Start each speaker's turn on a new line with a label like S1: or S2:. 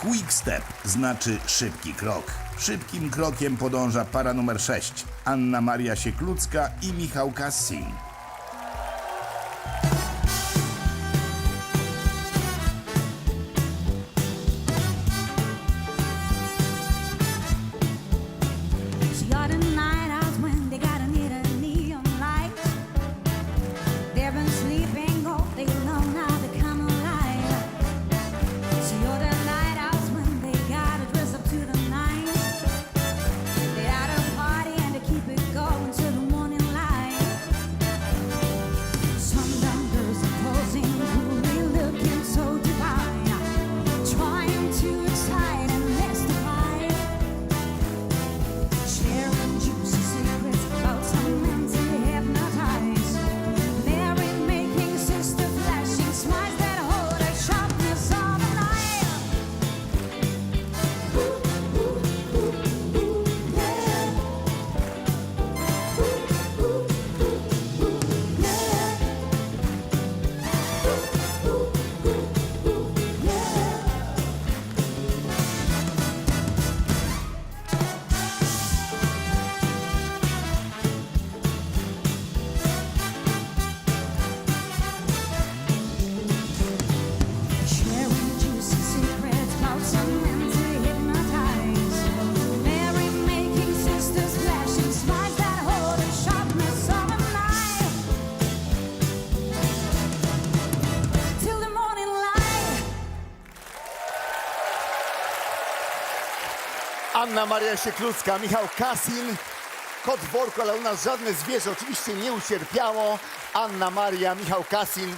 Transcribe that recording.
S1: Quick Step znaczy szybki krok. Szybkim krokiem podąża para numer 6 Anna Maria Sieklucka i Michał Kassin.
S2: Anna Maria Sieklucka, Michał Kasin, kot w worku, ale u nas żadne zwierzę oczywiście nie ucierpiało. Anna Maria, Michał Kasin,